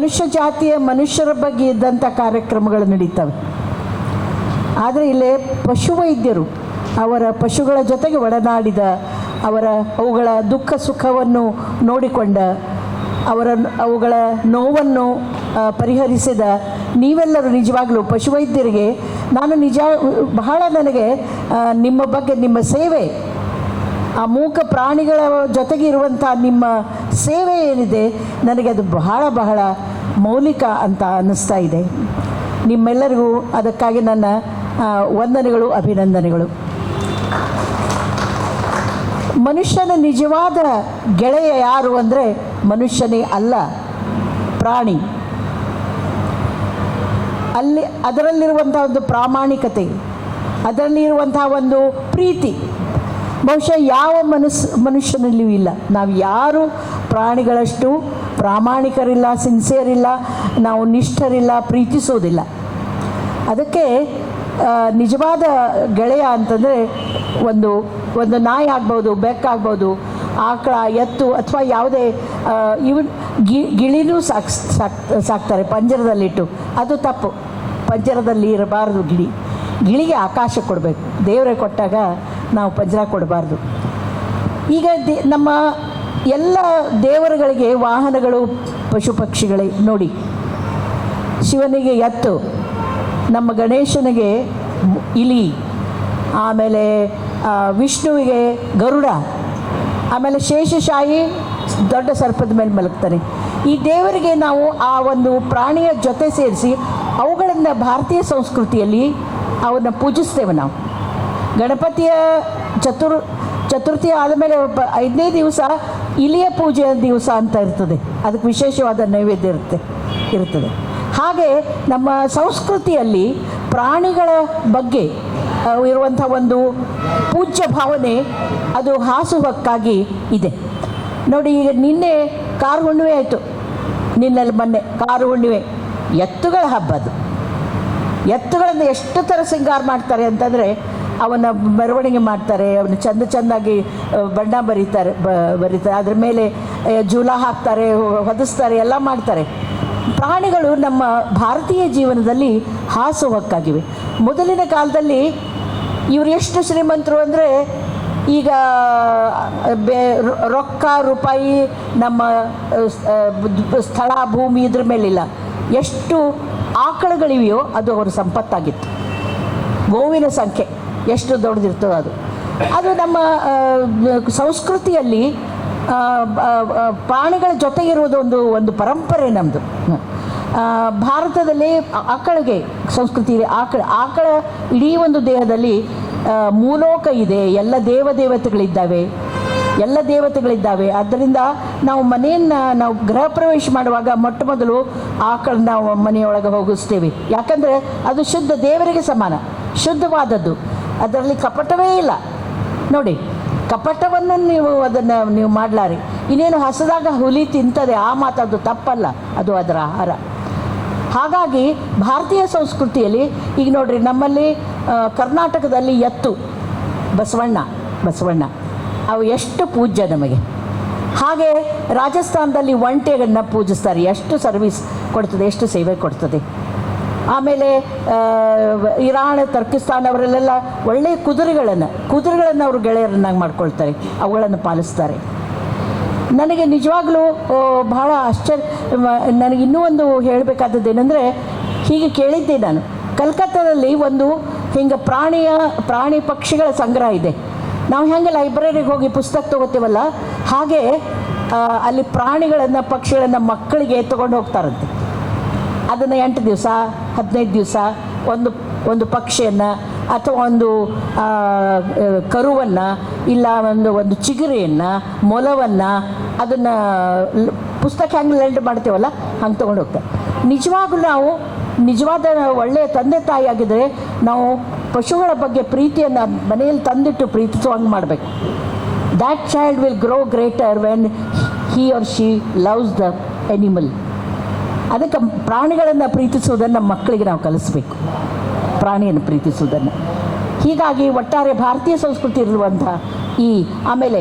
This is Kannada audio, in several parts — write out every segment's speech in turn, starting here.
ಮನುಷ್ಯ ಜಾತಿಯ ಮನುಷ್ಯರ ಬಗ್ಗೆ ಇದ್ದಂಥ ಕಾರ್ಯಕ್ರಮಗಳು ನಡೀತವೆ. ಆದರೆ ಇಲ್ಲೇ ಪಶುವೈದ್ಯರು ಅವರ ಪಶುಗಳ ಜೊತೆಗೆ ಒಡನಾಡಿದ ಅವರ ಅವುಗಳ ದುಃಖ ಸುಖವನ್ನು ನೋಡಿಕೊಂಡ ಅವರ ಅವುಗಳ ನೋವನ್ನು ಪರಿಹರಿಸಿದ ನೀವೆಲ್ಲರೂ ನಿಜವಾಗಲೂ ಪಶುವೈದ್ಯರಿಗೆ ನಾನು ನಿಜ, ಬಹಳ ನನಗೆ ನಿಮ್ಮ ಬಗ್ಗೆ ನಿಮ್ಮ ಸೇವೆ, ಆ ಮೂಕ ಪ್ರಾಣಿಗಳ ಜೊತೆಗೆ ಇರುವಂಥ ನಿಮ್ಮ ಸೇವೆ ಏನಿದೆ, ನನಗೆ ಅದು ಬಹಳ ಬಹಳ ಮೌಲಿಕ ಅಂತ ಅನ್ನಿಸ್ತಾ ಇದೆ. ನಿಮ್ಮೆಲ್ಲರಿಗೂ ಅದಕ್ಕಾಗಿ ನನ್ನ ವಂದನೆಗಳು, ಅಭಿನಂದನೆಗಳು. ಮನುಷ್ಯನ ನಿಜವಾದ ಗೆಳೆಯ ಯಾರು ಅಂದರೆ ಮನುಷ್ಯನೇ ಅಲ್ಲ, ಪ್ರಾಣಿ. ಅಲ್ಲಿ, ಅದರಲ್ಲಿರುವಂಥ ಒಂದು ಪ್ರಾಮಾಣಿಕತೆ ಅದರಲ್ಲಿರುವಂಥ ಒಂದು ಪ್ರೀತಿ. ಬಹುಶಃ ಯಾವ ಮನಸ್ ಮನುಷ್ಯನಲ್ಲಿಯೂ ಇಲ್ಲ. ನಾವು ಯಾರು ಪ್ರಾಣಿಗಳಷ್ಟು ಪ್ರಾಮಾಣಿಕರಿಲ್ಲ ಸಿನ್ಸಿಯರ್ ಇಲ್ಲ ನಾವು ನಿಷ್ಠರಿಲ್ಲ, ಪ್ರೀತಿಸೋದಿಲ್ಲ. ಅದಕ್ಕೆ ನಿಜವಾದ ಗೆಳೆಯ ಅಂತಂದರೆ ಒಂದು ಒಂದು ನಾಯಿ ಆಗ್ಬೋದು ಬೆಕ್ಕಾಗ್ಬೋದು ಆಕಳ, ಎತ್ತು ಅಥವಾ ಯಾವುದೇ ಇವನ್ ಗಿ, ಗಿಳಿನೂ ಸಾಕ್, ಸಾಕ್ತಾರೆ, ಪಂಜರದಲ್ಲಿಟ್ಟು. ಅದು ತಪ್ಪು. ಪಂಜರದಲ್ಲಿ ಇರಬಾರ್ದು ಗಿಳಿ. ಗಿಳಿಗೆ ಆಕಾಶ ಕೊಡಬೇಕು. ದೇವರೇ ಕೊಟ್ಟಾಗ ನಾವು ಪಂಜರ ಕೊಡಬಾರ್ದು. ಈಗ ದೇ, ನಮ್ಮ ಎಲ್ಲ ದೇವರುಗಳಿಗೆ ವಾಹನಗಳು ಪಶು ಪಕ್ಷಿಗಳೇ ನೋಡಿ. ಶಿವನಿಗೆ ಎತ್ತು, ನಮ್ಮ ಗಣೇಶನಿಗೆ ಇಲಿ, ಆಮೇಲೆ ವಿಷ್ಣುವಿಗೆ ಗರುಡ, ಆಮೇಲೆ ಶೇಷಶಾಹಿ ದೊಡ್ಡ ಸರ್ಪದ ಮೇಲೆ ಮಲಗ್ತಾನೆ. ಈ ದೇವರಿಗೆ ನಾವು ಆ ಒಂದು ಪ್ರಾಣಿಯ ಜೊತೆ ಸೇರಿಸಿ ಅವುಗಳನ್ನು ಭಾರತೀಯ ಸಂಸ್ಕೃತಿಯಲ್ಲಿ ಅವನ್ನ ಪೂಜಿಸ್ತೇವೆ ನಾವು. ಗಣಪತಿಯ ಚತುರ್ ಚತುರ್ಥಿ ಆದಮೇಲೆ ಐದನೇ ದಿವಸ ಇಲಿಯ ಪೂಜೆಯ ದಿವಸ ಅಂತ ಇರ್ತದೆ. ಅದಕ್ಕೆ ವಿಶೇಷವಾದ ನೈವೇದ್ಯ ಇರುತ್ತೆ, ಇರ್ತದೆ. ಹಾಗೆ ನಮ್ಮ ಸಂಸ್ಕೃತಿಯಲ್ಲಿ ಪ್ರಾಣಿಗಳ ಬಗ್ಗೆ ಇರುವಂಥ ಒಂದು ಪೂಜ್ಯ ಭಾವನೆ ಅದು ಹಾಸುಹಕ್ಕಾಗಿ ಇದೆ. ನೋಡಿ, ಈಗ ನಿನ್ನೆ ಕಾರು ಹುಣ್ಣಿಮೆ ಆಯಿತು. ನಿನ್ನಲ್ಲಿ ಮೊನ್ನೆ ಕಾರು ಹುಣ್ಣಿಮೆ ಎತ್ತುಗಳ ಹಬ್ಬ ಅದು. ಎತ್ತುಗಳನ್ನು ಎಷ್ಟು ಥರ ಸಿಂಗಾರ ಮಾಡ್ತಾರೆ ಅಂತಂದರೆ ಅವನ ಮೆರವಣಿಗೆ ಮಾಡ್ತಾರೆ ಅವನು ಚಂದ ಚೆಂದಾಗಿ ಬಣ್ಣ ಬರೀತಾರೆ ಬರೀತಾರೆ. ಅದ್ರ ಮೇಲೆ ಜೂಲ ಹಾಕ್ತಾರೆ ಹೊದಿಸ್ತಾರೆ, ಎಲ್ಲ ಮಾಡ್ತಾರೆ. ಪ್ರಾಣಿಗಳು ನಮ್ಮ ಭಾರತೀಯ ಜೀವನದಲ್ಲಿ ಹಾಸುಹಕ್ಕಾಗಿವೆ. ಮೊದಲಿನ ಕಾಲದಲ್ಲಿ ಇವರು ಎಷ್ಟು ಶ್ರೀಮಂತರು ಅಂದರೆ, ಈಗ, ಬೆ ರೊಕ್ಕ, ರೂಪಾಯಿ, ನಮ್ಮ ಸ್ಥಳ, ಭೂಮಿ ಇದ್ರ ಮೇಲಿಲ್ಲ. ಎಷ್ಟು ಆಕಳುಗಳಿವೆಯೋ ಅದು ಅವರ ಸಂಪತ್ತಾಗಿತ್ತು. ಗೋವಿನ ಸಂಖ್ಯೆ. ಎಷ್ಟು ದೊಡ್ಡದಿರ್ತದೆ ಅದು. ಅದು ನಮ್ಮ ಸಂಸ್ಕೃತಿಯಲ್ಲಿ ಆ, ಜೊತೆ ಇರುವುದು ಪ್ರಾಣಿಗಳ ಒಂದು ಒಂದು ಪರಂಪರೆ ನಮ್ಮದು ಭಾರತದಲ್ಲಿ ಆಕಳಿಗೆ ಸಂಸ್ಕೃತಿಯಲ್ಲಿ ಆಕಳ ಆಕಳ ಇಡೀ ಒಂದು ದೇಹದಲ್ಲಿ ಮೂಲೋಕ ಇದೆ. ಎಲ್ಲ ದೇವ ದೇವತೆಗಳಿದ್ದಾವೆ. ಎಲ್ಲ ದೇವತೆಗಳಿದ್ದಾವೆ. ಆದ್ದರಿಂದ ನಾವು ಮನೆಯನ್ನು ನಾವು ಗೃಹ ಪ್ರವೇಶ ಮಾಡುವಾಗ ಮೊಟ್ಟ ಮೊದಲು ಆಕಳನ್ನ ನಾವು ಮನೆಯೊಳಗೆ ಹೋಗಿಸ್ತೇವೆ ಯಾಕಂದರೆ ಅದು ಶುದ್ಧ ದೇವರಿಗೆ ಸಮಾನ. ಶುದ್ಧವಾದದ್ದು. ಅದರಲ್ಲಿ ಕಪಟವೇ ಇಲ್ಲ. ನೋಡಿ, ಕಪಟವನ್ನು ನೀವು ಅದನ್ನು ನೀವು ಮಾಡಲಾರಿ. ಇನ್ನೇನು ಹಸದಾಗ ಹುಲಿ ತಿಂತದೆ, ಆ ಮಾತದು ತಪ್ಪಲ್ಲ, ಅದು ಅದರ ಆಹಾರ. ಹಾಗಾಗಿ ಭಾರತೀಯ ಸಂಸ್ಕೃತಿಯಲ್ಲಿ, ಈಗ ನೋಡ್ರಿ, ನಮ್ಮಲ್ಲಿ ಕರ್ನಾಟಕದಲ್ಲಿ ಎತ್ತು, ಬಸವಣ್ಣ ಬಸವಣ್ಣ. ಅವು ಎಷ್ಟು ಪೂಜ್ಯ ನಮಗೆ. ಹಾಗೆ ರಾಜಸ್ಥಾನದಲ್ಲಿ ಒಂಟೆಗಳನ್ನ ಪೂಜಿಸ್ತಾರೆ. ಎಷ್ಟು ಸರ್ವಿಸ್ ಕೊಡ್ತದೆ, ಎಷ್ಟು ಸೇವೆ ಕೊಡ್ತದೆ. ಆಮೇಲೆ ಇರಾನ್, ತರ್ಕಿಸ್ತಾನ್ ಅವರಲ್ಲೆಲ್ಲ ಒಳ್ಳೆಯ ಕುದುರೆಗಳನ್ನು ಕುದುರೆಗಳನ್ನು ಅವರು ಗೆಳೆಯರನ್ನಾಗಿ ಮಾಡ್ಕೊಳ್ತಾರೆ, ಅವುಗಳನ್ನು ಪಾಲಿಸ್ತಾರೆ. ನನಗೆ ನಿಜವಾಗ್ಲೂ ಬಹಳ ಆಶ್ಚರ್ಯ ನನಗೆ ಇನ್ನೂ ಒಂದು ಹೇಳಬೇಕಾದದ್ದು ಏನಂದರೆ, ಹೀಗೆ ಕೇಳಿದ್ದೆ ನಾನು. ಕಲ್ಕತ್ತಾದಲ್ಲಿ ಒಂದು ಹಿಂಗೆ ಪ್ರಾಣಿಯ, ಪ್ರಾಣಿ ಪಕ್ಷಿಗಳ ಸಂಗ್ರಹ ಇದೆ. ನಾವು ಹೆಂಗೆ ಲೈಬ್ರರಿಗೆ ಹೋಗಿ ಪುಸ್ತಕ ತಗೋತೀವಲ್ಲ, ಹಾಗೆ ಅಲ್ಲಿ ಪ್ರಾಣಿಗಳನ್ನು, ಪಕ್ಷಿಗಳನ್ನು ಮಕ್ಕಳಿಗೆ ತೊಗೊಂಡು ಹೋಗ್ತಾರಂತೆ. ಅದನ್ನು ಎಂಟು ದಿವಸ ಹದಿನೈದು ದಿವಸ ಒಂದು ಒಂದು ಪಕ್ಷಿಯನ್ನು ಅಥವಾ ಒಂದು ಕರುವನ್ನು ಇಲ್ಲ ಒಂದು ಒಂದು ಚಿಗುರೆಯನ್ನು, ಮೊಲವನ್ನು ಅದನ್ನು ಪುಸ್ತಕ ಹೆಂಗೆ ಲೆಲ್ಡ್ ಮಾಡ್ತೇವಲ್ಲ, ಹಂಗೆ ತೊಗೊಂಡು ಹೋಗ್ತಾರೆ ನಿಜವಾಗ್ಲೂ ನಾವು ನಿಜವಾದ ಒಳ್ಳೆಯ ತಂದೆ ತಾಯಿ ಆಗಿದ್ದರೆ ನಾವು ಪಶುಗಳ ಬಗ್ಗೆ ಪ್ರೀತಿಯನ್ನು ಮನೆಯಲ್ಲಿ ತಂದಿಟ್ಟು ಪ್ರೀತಿಸೋ ಹಂಗೆ ಮಾಡಬೇಕು. That child will grow greater when he or she loves the animal ಅದಕ್ಕೆ ಪ್ರಾಣಿಗಳನ್ನು ಪ್ರೀತಿಸುವುದನ್ನು ಮಕ್ಕಳಿಗೆ ನಾವು ಕಲಿಸ್ಬೇಕು. ಪ್ರಾಣಿಯನ್ನು ಪ್ರೀತಿಸುವುದನ್ನು. ಹೀಗಾಗಿ ಒಟ್ಟಾರೆ ಭಾರತೀಯ ಸಂಸ್ಕೃತಿ ಇರುವಂಥ ಈ ಆಮೇಲೆ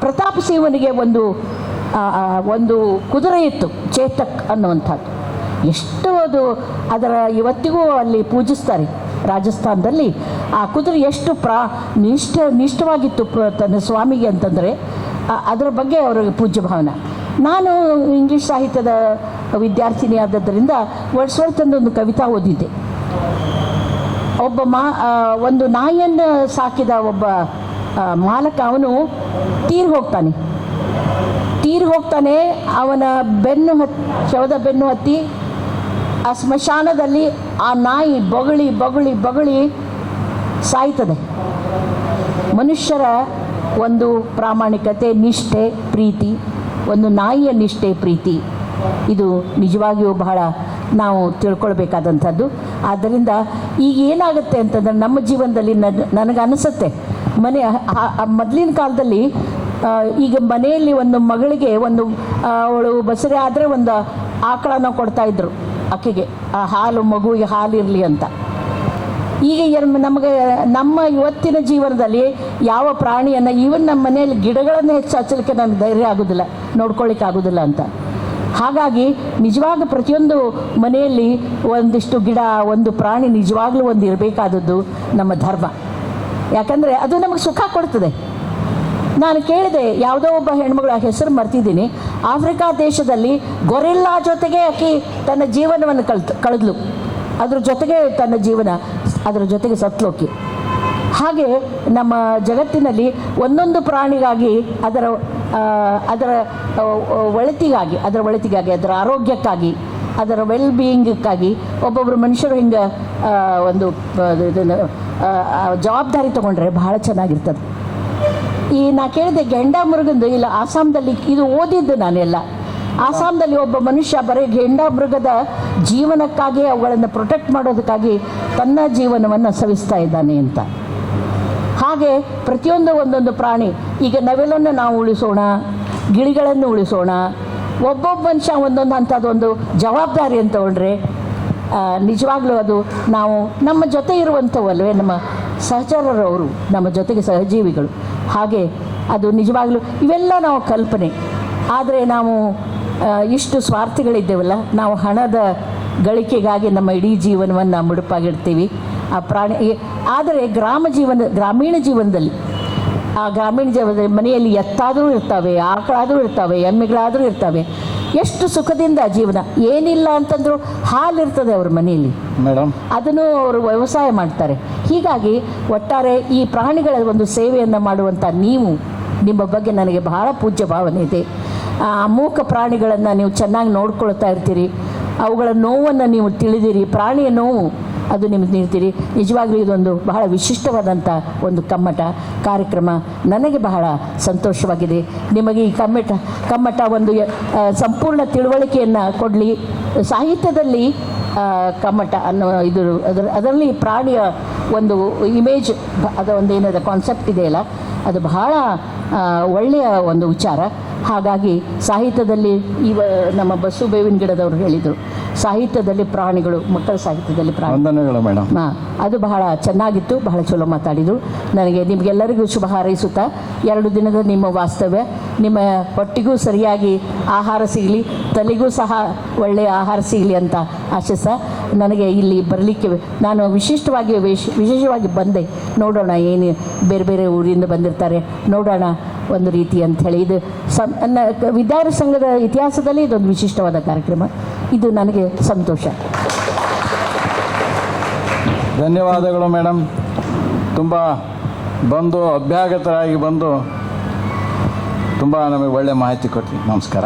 ಪ್ರತಾಪ್ ಸಿಂಹನಿಗೆ ಒಂದು ಒಂದು ಕುದುರೆ ಇತ್ತು, ಚೇತಕ್ ಅನ್ನುವಂಥದ್ದು. ಎಷ್ಟು ಅದು ಅದರ ಇವತ್ತಿಗೂ ಅಲ್ಲಿ ಪೂಜಿಸ್ತಾರೆ ರಾಜಸ್ಥಾನದಲ್ಲಿ. ಆ ಕುದುರೆ ಎಷ್ಟು ಪ್ರಾ, ನಿಷ್ಠ, ನಿಷ್ಠವಾಗಿತ್ತು ತನ್ನ ಸ್ವಾಮಿಗೆ ಅಂತಂದರೆ ಅದರ ಬಗ್ಗೆ ಅವರಿಗೆ ಪೂಜ್ಯ ಭಾವನೆ. ನಾನು ಇಂಗ್ಲೀಷ್ ಸಾಹಿತ್ಯದ ವಿದ್ಯಾರ್ಥಿನಿ ಆದದ್ದರಿಂದ ವರ್ಷವರ್ತಂದು ಒಂದು ಕವಿತಾ ಓದಿದ್ದೆ. ಒಬ್ಬ ಮಾ ಒಂದು ನಾಯಿಯನ್ನು ಸಾಕಿದ ಒಬ್ಬ ಮಾಲಕ ಅವನು ತೀರ್ ಹೋಗ್ತಾನೆ. ತೀರ್ ಹೋಗ್ತಾನೆ, ಅವನ ಬೆನ್ನು ಹತ್, ಶವದ ಬೆನ್ನು ಹತ್ತಿ, ಆ ಸ್ಮಶಾನದಲ್ಲಿ ಆ ನಾಯಿ ಬೊಗಳಿ ಬೊಗಳಿ ಬೊಗಳಿ ಸಾಯ್ತದೆ. ಮನುಷ್ಯರ ಒಂದು ಪ್ರಾಮಾಣಿಕತೆ, ನಿಷ್ಠೆ, ಪ್ರೀತಿ, ಒಂದು ನಾಯಿಯ ನಿಷ್ಠೆ, ಪ್ರೀತಿ. ಇದು ನಿಜವಾಗಿಯೂ ಬಹಳ ನಾವು ತಿಳ್ಕೊಳ್ಬೇಕಾದಂಥದ್ದು. ಆದ್ದರಿಂದ ಈಗ ಏನಾಗುತ್ತೆ ಅಂತಂದ್ರೆ ನಮ್ಮ ಜೀವನದಲ್ಲಿ ನನ್ ನನಗೆ ಅನಿಸುತ್ತೆ ಮನೆ ಮೊದಲಿನ ಕಾಲದಲ್ಲಿ ಈಗ ಮನೆಯಲ್ಲಿ ಒಂದು ಮಗಳಿಗೆ ಒಂದು ಅವಳು ಬಸರೆ ಆದರೆ ಒಂದು ಆಕಳನ ಕೊಡ್ತಾ ಇದ್ರು ಆಕೆಗೆ ಆ ಹಾಲು, ಮಗುವಿಗೆ ಹಾಲು ಇರಲಿ ಅಂತ. ಈಗ ನಮಗೆ, ನಮ್ಮ ಇವತ್ತಿನ ಜೀವನದಲ್ಲಿ ಯಾವ ಪ್ರಾಣಿಯನ್ನು, ಈವನ್ ನಮ್ಮ ಮನೆಯಲ್ಲಿ ಗಿಡಗಳನ್ನು ಹೆಚ್ಚು ಹಚ್ಚಲಿಕ್ಕೆ ನನಗೆ ಧೈರ್ಯ ಆಗೋದಿಲ್ಲ ನೋಡ್ಕೊಳ್ಳಿಕ್ಕೆ ಆಗೋದಿಲ್ಲ ಅಂತ. ಹಾಗಾಗಿ ನಿಜವಾಗ ಪ್ರತಿಯೊಂದು ಮನೆಯಲ್ಲಿ ಒಂದಿಷ್ಟು ಗಿಡ, ಒಂದು ಪ್ರಾಣಿ ನಿಜವಾಗ್ಲೂ ಒಂದು ಇರಬೇಕಾದದ್ದು ನಮ್ಮ ಧರ್ಮ. ಯಾಕಂದರೆ ಅದು ನಮಗೆ ಸುಖ ಕೊಡ್ತದೆ. ನಾನು ಕೇಳಿದೆ, ಯಾವುದೋ ಒಬ್ಬ ಹೆಣ್ಮಗಳ ಹೆಸರು ಮರ್ತಿದ್ದೀನಿ. ಆಫ್ರಿಕಾ ದೇಶದಲ್ಲಿ ಗೊರಿಲ್ಲಾ ಜೊತೆಗೆ ಆಕೆ ತನ್ನ ಜೀವನವನ್ನು ಕಳ್ತು, ಕಳೆದ್ಲು. ಅದ್ರ ಜೊತೆಗೆ ತನ್ನ ಜೀವನ, ಅದರ ಜೊತೆಗೆ ಸತ್ಲೋಕಿ ಹಾಗೆ ನಮ್ಮ ಜಗತ್ತಿನಲ್ಲಿ ಒಂದೊಂದು ಪ್ರಾಣಿಗಾಗಿ ಅದರ ಅದರ ಒಳತಿಗಾಗಿ, ಅದರ ಒಳಿತಿಗಾಗಿ, ಅದರ ಆರೋಗ್ಯಕ್ಕಾಗಿ, ಅದರ ವೆಲ್ ಬೀಯಿಂಗಕ್ಕಾಗಿ ಒಬ್ಬೊಬ್ಬರು ಮನುಷ್ಯರು ಹಿಂಗೆ ಒಂದು ಇದನ್ನು ಜವಾಬ್ದಾರಿ ತೊಗೊಂಡ್ರೆ ಬಹಳ ಚೆನ್ನಾಗಿರ್ತದೆ. ಈ ನಾ ಕೇಳಿದೆ ಗೆಂಡ ಮೃಗಂದು, ಇಲ್ಲ ಆಸಾಮ್ದಲ್ಲಿ, ಇದು ಓದಿದ್ದು ನಾನೆಲ್ಲ. ಆಸಾಮ್ದಲ್ಲಿ ಒಬ್ಬ ಮನುಷ್ಯ ಬರೀ ಗೆಂಡ ಮೃಗದ ಜೀವನಕ್ಕಾಗಿ, ಅವುಗಳನ್ನು ಪ್ರೊಟೆಕ್ಟ್ ಮಾಡೋದಕ್ಕಾಗಿ ತನ್ನ ಜೀವನವನ್ನು ಸವಿಸ್ತಾ ಇದ್ದಾನೆ ಅಂತ. ಹಾಗೆ ಪ್ರತಿಯೊಂದು ಒಂದೊಂದು ಪ್ರಾಣಿ, ಈಗ ನವಿಲನ್ನು ನಾವು ಉಳಿಸೋಣ, ಗಿಳಿಗಳನ್ನು ಉಳಿಸೋಣ, ಒಬ್ಬೊಬ್ಬ ಮನುಷ್ಯ ಒಂದೊಂದು ಅಂಥದ್ದೊಂದು ಜವಾಬ್ದಾರಿ ಅಂತ ತಗೊಂಡ್ರೆ ನಿಜವಾಗ್ಲೂ ಅದು ನಾವು ನಮ್ಮ ಜೊತೆ ಇರುವಂಥವಲ್ವೇ, ನಮ್ಮ ಸಹಚರರವರು, ನಮ್ಮ ಜೊತೆಗೆ ಸಹಜೀವಿಗಳು. ಹಾಗೆ ಅದು ನಿಜವಾಗ್ಲೂ ಇವೆಲ್ಲ ನಾವು ಕಲ್ಪನೆ. ಆದರೆ ನಾವು ಇಷ್ಟು ಸ್ವಾರ್ಥಿಗಳಿದ್ದೇವಲ್ಲ, ನಾವು ಹಣದ ಗಳಿಕೆಗಾಗಿ ನಮ್ಮ ಇಡೀ ಜೀವನವನ್ನು ಮುಡುಪಾಗಿಡ್ತೀವಿ. ಆ ಪ್ರಾಣಿ ಆದರೆ ಗ್ರಾಮ ಜೀವನ ಗ್ರಾಮೀಣ ಜೀವನದಲ್ಲಿ ಆ ಗ್ರಾಮೀಣ ಜೀವನದಲ್ಲಿ ಮನೆಯಲ್ಲಿ ಎತ್ತಾದರೂ ಇರ್ತವೆ ಆಕಳಾದರೂ ಇರ್ತವೆ ಎಮ್ಮೆಗಳಾದರೂ ಇರ್ತವೆ. ಎಷ್ಟು ಸುಖದಿಂದ ಜೀವನ. ಏನಿಲ್ಲ ಅಂತಂದ್ರೂ ಹಾಲಿರ್ತದೆ ಅವ್ರ ಮನೆಯಲ್ಲಿ. ಮೇಡಮ್ ಅದನ್ನು ಅವರು ವ್ಯವಸಾಯ ಮಾಡ್ತಾರೆ. ಹೀಗಾಗಿ ಒಟ್ಟಾರೆ ಈ ಪ್ರಾಣಿಗಳ ಒಂದು ಸೇವೆಯನ್ನು ಮಾಡುವಂಥ ನೀವು ನಿಮ್ಮ ಬಗ್ಗೆ ನನಗೆ ಬಹಳ ಪೂಜ್ಯ ಭಾವನೆ ಇದೆ. ಆ ಅಮೂಕ ಪ್ರಾಣಿಗಳನ್ನು ನೀವು ಚೆನ್ನಾಗಿ ನೋಡ್ಕೊಳ್ತಾ ಇರ್ತೀರಿ. ಅವುಗಳ ನೋವನ್ನು ನೀವು ತಿಳಿದಿರಿ. ಪ್ರಾಣಿಯ ನೋವು ಅದು ನಿಮಗೆ ನೀಡ್ತೀರಿ. ನಿಜವಾಗ್ಲೂ ಇದೊಂದು ಬಹಳ ವಿಶಿಷ್ಟವಾದಂಥ ಒಂದು ಕಮ್ಮಟ, ಕಾರ್ಯಕ್ರಮ. ನನಗೆ ಬಹಳ ಸಂತೋಷವಾಗಿದೆ. ನಿಮಗೆ ಈ ಕಮ್ಮಟ ಕಮ್ಮಟ ಒಂದು ಸಂಪೂರ್ಣ ತಿಳುವಳಿಕೆಯನ್ನು ಕೊಡಲಿ. ಸಾಹಿತ್ಯದಲ್ಲಿ ಕಮ್ಮಟ ಅನ್ನೋ ಇದು, ಅದರ, ಅದರಲ್ಲಿ ಪ್ರಾಣಿಯ ಒಂದು ಇಮೇಜ್ ಅದು ಒಂದು ಏನಾದ ಕಾನ್ಸೆಪ್ಟ್ ಇದೆಯಲ್ಲ ಅದು ಬಹಳ ಒಳ್ಳೆಯ ಒಂದು ವಿಚಾರ. ಹಾಗಾಗಿ ಸಾಹಿತ್ಯದಲ್ಲಿ ಇವ, ನಮ್ಮ ಬಸು ಬೇವಿನ ಗಿಡದವರು ಹೇಳಿದರು. ಸಾಹಿತ್ಯದಲ್ಲಿ ಪ್ರಾಣಿಗಳು ಮಕ್ಕಳ ಸಾಹಿತ್ಯದಲ್ಲಿ ಪ್ರಾಣಿ. ಮೇಡಮ್. ಹಾ ಅದು ಬಹಳ ಚೆನ್ನಾಗಿತ್ತು ಬಹಳ ಚಲೋ ಮಾತಾಡಿದರು. ನನಗೆ ನಿಮಗೆಲ್ಲರಿಗೂ ಶುಭ ಹಾರೈಸುತ್ತಾ ಎರಡು ದಿನದ ನಿಮ್ಮ ವಾಸ್ತವ್ಯ. ನಿಮ್ಮ ಹೊಟ್ಟಿಗೂ ಸರಿಯಾಗಿ ಆಹಾರ ಸಿಗಲಿ ತಲೆಗೂ ಸಹ ಒಳ್ಳೆಯ ಆಹಾರ ಸಿಗಲಿ ಅಂತ ಆಶಿಸ ನನಗೆ ಇಲ್ಲಿ ಬರಲಿಕ್ಕೆ ನಾನು ವಿಶಿಷ್ಟವಾಗಿ ವಿಶ್ ವಿಶೇಷವಾಗಿ ಬಂದೆ. ನೋಡೋಣ ಏನು ಬೇರೆ ಬೇರೆ ಊರಿಂದ ಬಂದಿರ್ತಾರೆ. ನೋಡೋಣ ಒಂದು ರೀತಿ ಅಂಥೇಳಿ ಇದು ಸಂ ವಿದ್ಯಾರ್ಥಿ ಸಂಘದ ಇತಿಹಾಸದಲ್ಲಿ ಇದೊಂದು ವಿಶಿಷ್ಟವಾದ ಕಾರ್ಯಕ್ರಮ. ಇದು ನನಗೆ ಸಂತೋಷ. ಧನ್ಯವಾದಗಳು ಮೇಡಮ್ ತುಂಬ ಬಂದು ಅಭ್ಯಾಗತರಾಗಿ ಬಂದು ತುಂಬ ನಮಗೆ ಒಳ್ಳೆ ಮಾಹಿತಿ ಕೊಟ್ಟಿ ನಮಸ್ಕಾರ.